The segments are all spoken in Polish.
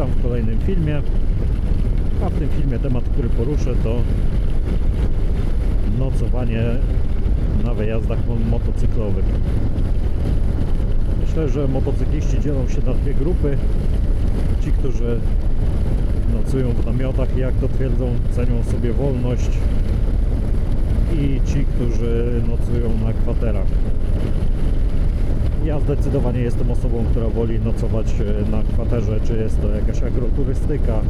witam w kolejnym filmie. A w tym filmie temat, który poruszę to nocowanie na wyjazdach mo- motocyklowych. Myślę, że motocykliści dzielą się na dwie grupy. Ci, którzy nocują w namiotach i jak to twierdzą, cenią sobie wolność i ci, którzy nocują na kwaterach. Ja zdecydowanie jestem osobą, która woli nocować e, na kwaterze, czy jest to jakaś agroturystyka,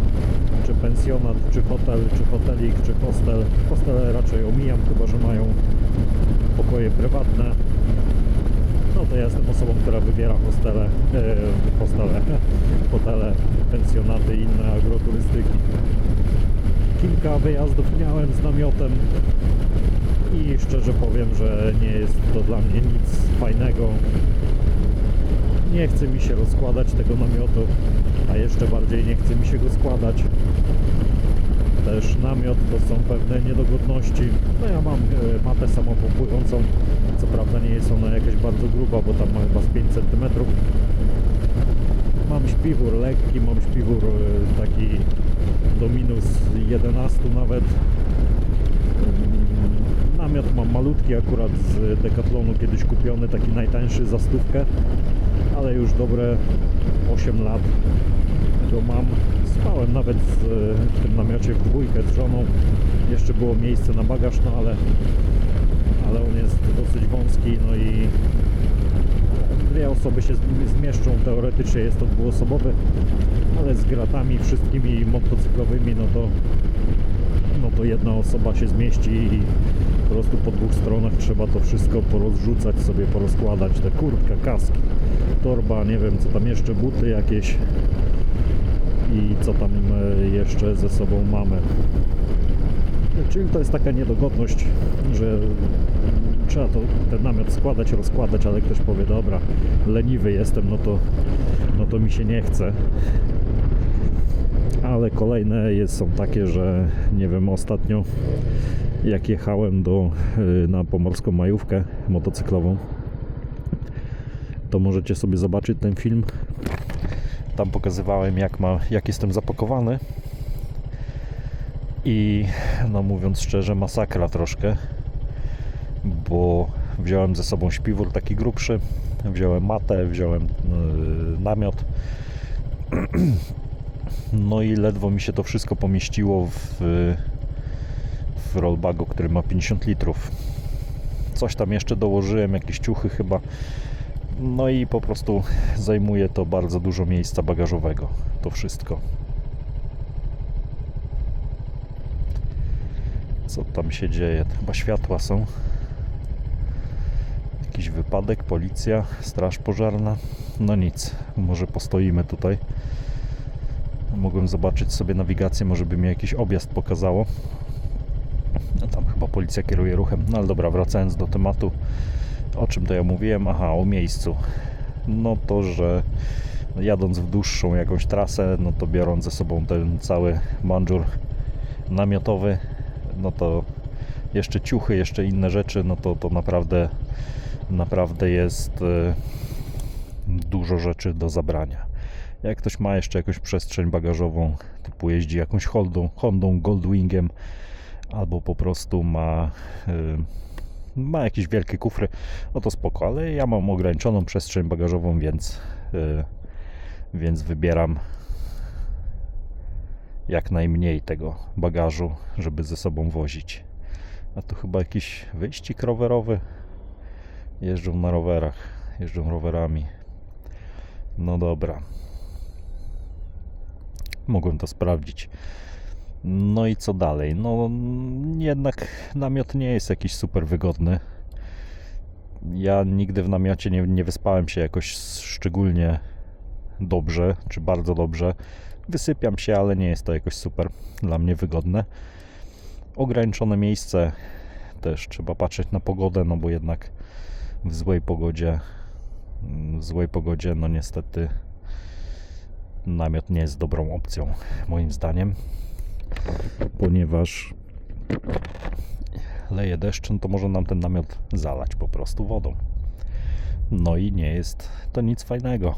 czy pensjonat, czy hotel, czy hotelik, czy hostel. Hostele raczej omijam, chyba że mają pokoje prywatne. No to ja jestem osobą, która wybiera hostele, e, hostele, hotele, pensjonaty i inne agroturystyki. Kilka wyjazdów miałem z namiotem i szczerze powiem, że nie jest to dla mnie nic fajnego. Nie chce mi się rozkładać tego namiotu, a jeszcze bardziej nie chce mi się go składać. Też namiot to są pewne niedogodności. No ja mam e, matę samopompującą, co prawda nie jest ona jakaś bardzo gruba, bo tam ma chyba z 5 cm. Mam śpiwór lekki, mam śpiwór e, taki do minus 11 nawet. Namiot mam malutki akurat z Decathlonu kiedyś kupiony, taki najtańszy za stówkę, ale już dobre 8 lat go mam. Spałem nawet w tym namiocie w dwójkę z żoną. Jeszcze było miejsce na bagaż, no ale, ale on jest dosyć wąski, no i dwie osoby się zmieszczą. Teoretycznie jest to dwuosobowy, ale z gratami wszystkimi motocyklowymi, no to no to jedna osoba się zmieści i prostu po dwóch stronach trzeba to wszystko porozrzucać sobie, porozkładać, te kurtka, kaski, torba, nie wiem co tam jeszcze, buty jakieś i co tam e, jeszcze ze sobą mamy. Czyli to jest taka niedogodność, że trzeba to, ten namiot składać, rozkładać, ale ktoś powie, dobra, leniwy jestem, no to, no to mi się nie chce ale kolejne jest, są takie, że nie wiem, ostatnio jak jechałem do, y, na pomorską majówkę motocyklową, to możecie sobie zobaczyć ten film. Tam pokazywałem, jak, ma, jak jestem zapakowany. I no mówiąc szczerze, masakra troszkę, bo wziąłem ze sobą śpiwór taki grubszy, wziąłem matę, wziąłem yy, namiot. No i ledwo mi się to wszystko pomieściło w, w rollbagu, który ma 50 litrów. Coś tam jeszcze dołożyłem, jakieś ciuchy chyba. No i po prostu zajmuje to bardzo dużo miejsca bagażowego. To wszystko. Co tam się dzieje? Chyba światła są. Jakiś wypadek, policja, straż pożarna. No nic, może postoimy tutaj. Mogłem zobaczyć sobie nawigację, może by mi jakiś objazd pokazało. No tam chyba policja kieruje ruchem. No ale dobra, wracając do tematu, o czym to ja mówiłem? Aha, o miejscu. No to, że jadąc w dłuższą jakąś trasę, no to biorąc ze sobą ten cały manżur namiotowy, no to jeszcze ciuchy, jeszcze inne rzeczy, no to, to naprawdę naprawdę jest e, dużo rzeczy do zabrania. Jak ktoś ma jeszcze jakąś przestrzeń bagażową, typu jeździ jakąś Hondą, Hondą Goldwingiem, albo po prostu ma, y, ma jakieś wielkie kufry, no to spoko, ale ja mam ograniczoną przestrzeń bagażową, więc, y, więc wybieram jak najmniej tego bagażu, żeby ze sobą wozić. A tu chyba jakiś wyścig rowerowy. Jeżdżą na rowerach, jeżdżą rowerami. No dobra. Mogłem to sprawdzić. No i co dalej? No mm, jednak namiot nie jest jakiś super wygodny. Ja nigdy w namiocie nie, nie wyspałem się jakoś szczególnie dobrze, czy bardzo dobrze. Wysypiam się, ale nie jest to jakoś super dla mnie wygodne. Ograniczone miejsce też trzeba patrzeć na pogodę, no bo jednak w złej pogodzie, w złej pogodzie, no niestety namiot nie jest dobrą opcją, moim zdaniem, ponieważ leje deszcz, no to może nam ten namiot zalać po prostu wodą. No i nie jest to nic fajnego.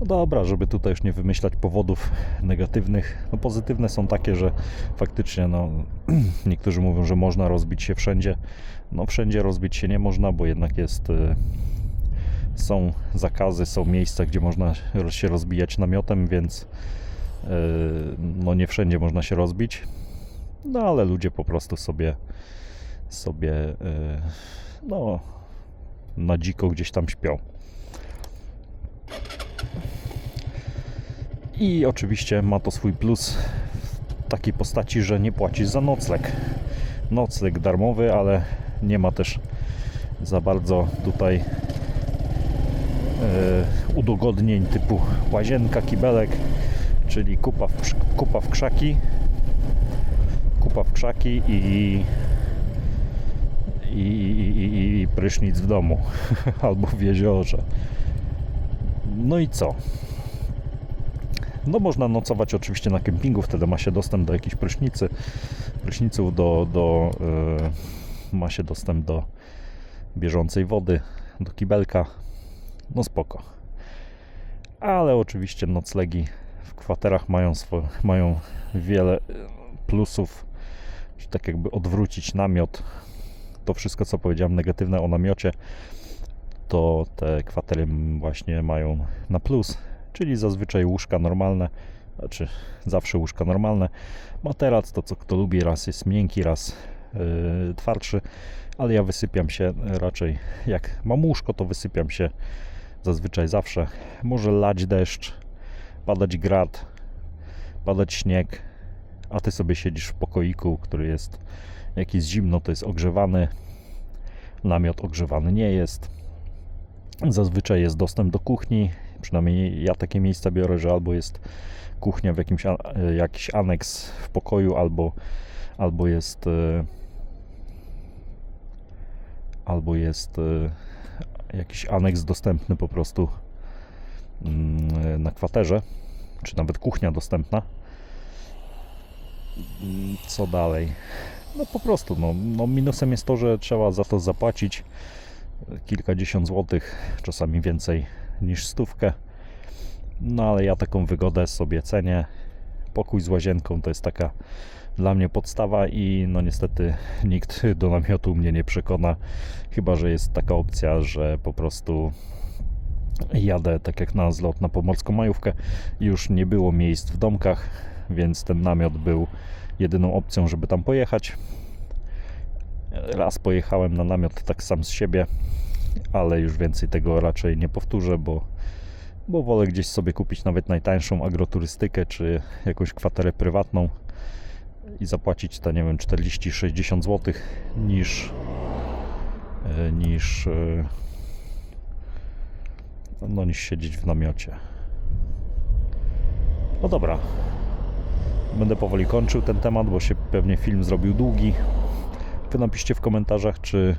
No dobra, żeby tutaj już nie wymyślać powodów negatywnych. No pozytywne są takie, że faktycznie no, niektórzy mówią, że można rozbić się wszędzie. No wszędzie rozbić się nie można, bo jednak jest y, są zakazy, są miejsca, gdzie można się rozbijać namiotem, więc no nie wszędzie można się rozbić. No ale ludzie po prostu sobie sobie y, no na dziko gdzieś tam śpią. I oczywiście ma to swój plus w takiej postaci, że nie płacisz za nocleg. Nocleg darmowy, ale nie ma też za bardzo tutaj e, udogodnień typu łazienka, kibelek, czyli kupa w, kupa w krzaki, kupa w krzaki i, i, i, i, i prysznic w domu albo w jeziorze. No i co? No można nocować oczywiście na kempingu, wtedy ma się dostęp do jakiejś prysznicy, pryszniców, do, do yy, ma się dostęp do bieżącej wody, do kibelka. No spoko. Ale oczywiście noclegi w kwaterach mają, swo, mają wiele y, plusów, że tak jakby odwrócić namiot. To wszystko, co powiedziałem negatywne o namiocie, to te kwatery właśnie mają na plus, czyli zazwyczaj łóżka normalne, znaczy zawsze łóżka normalne. Materac to co kto lubi, raz jest miękki, raz yy, twardszy, ale ja wysypiam się raczej, jak mam łóżko, to wysypiam się zazwyczaj zawsze. Może lać deszcz, padać grad, padać śnieg, a ty sobie siedzisz w pokoiku, który jest jak jest zimno, to jest ogrzewany. Namiot ogrzewany nie jest. Zazwyczaj jest dostęp do kuchni, przynajmniej ja takie miejsca biorę, że albo jest kuchnia w jakimś e, jakiś aneks w pokoju, albo, albo jest e, albo jest e, jakiś aneks dostępny po prostu na kwaterze, czy nawet kuchnia dostępna. Mm, Co dalej? No po prostu, no, no minusem jest to, że trzeba za to zapłacić kilkadziesiąt złotych, czasami więcej niż stówkę. No ale ja taką wygodę sobie cenię. Pokój z łazienką to jest taka dla mnie podstawa i no niestety nikt do namiotu mnie nie przekona, chyba że jest taka opcja, że po prostu jadę tak jak na zlot na pomorską majówkę. Już nie było miejsc w domkach, więc ten namiot był jedyną opcją, żeby tam pojechać. Raz pojechałem na namiot tak sam z siebie, ale już więcej tego raczej nie powtórzę, bo, bo wolę gdzieś sobie kupić nawet najtańszą agroturystykę czy jakąś kwaterę prywatną i zapłacić te, nie wiem, 40-60 zł niż e, niż e, no niż siedzieć w namiocie. No dobra. Będę powoli kończył ten temat, bo się pewnie film zrobił długi. Wy napiszcie w komentarzach, czy,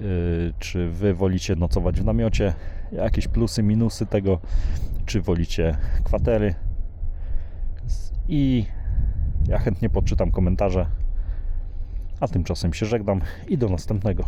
yy, czy wy wolicie nocować w namiocie, jakieś plusy, minusy tego, czy wolicie kwatery. I ja chętnie poczytam komentarze. A tymczasem się żegnam i do następnego.